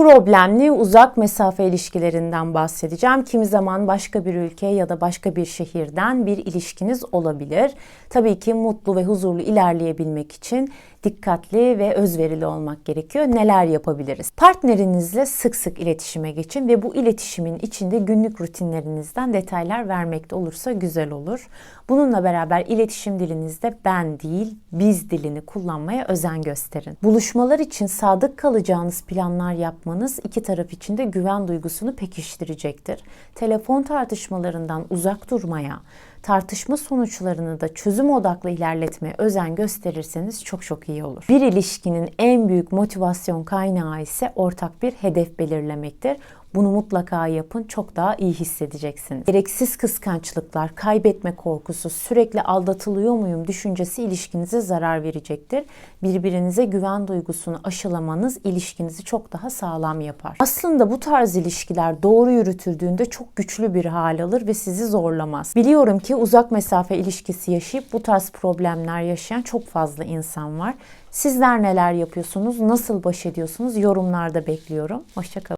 problemli uzak mesafe ilişkilerinden bahsedeceğim. Kimi zaman başka bir ülke ya da başka bir şehirden bir ilişkiniz olabilir. Tabii ki mutlu ve huzurlu ilerleyebilmek için dikkatli ve özverili olmak gerekiyor. Neler yapabiliriz? Partnerinizle sık sık iletişime geçin ve bu iletişimin içinde günlük rutinlerinizden detaylar vermekte olursa güzel olur. Bununla beraber iletişim dilinizde ben değil, biz dilini kullanmaya özen gösterin. Buluşmalar için sadık kalacağınız planlar yapmanız iki taraf için de güven duygusunu pekiştirecektir. Telefon tartışmalarından uzak durmaya, tartışma sonuçlarını da çözüm odaklı ilerletmeye özen gösterirseniz çok çok iyi olur. Bir ilişkinin en büyük motivasyon kaynağı ise ortak bir hedef belirlemektir. Bunu mutlaka yapın. Çok daha iyi hissedeceksiniz. Gereksiz kıskançlıklar, kaybetme korkusu, sürekli aldatılıyor muyum düşüncesi ilişkinize zarar verecektir. Birbirinize güven duygusunu aşılamanız ilişkinizi çok daha sağlam yapar. Aslında bu tarz ilişkiler doğru yürütüldüğünde çok güçlü bir hal alır ve sizi zorlamaz. Biliyorum ki uzak mesafe ilişkisi yaşayıp bu tarz problemler yaşayan çok fazla insan var. Sizler neler yapıyorsunuz? Nasıl baş ediyorsunuz? Yorumlarda bekliyorum. Hoşçakalın.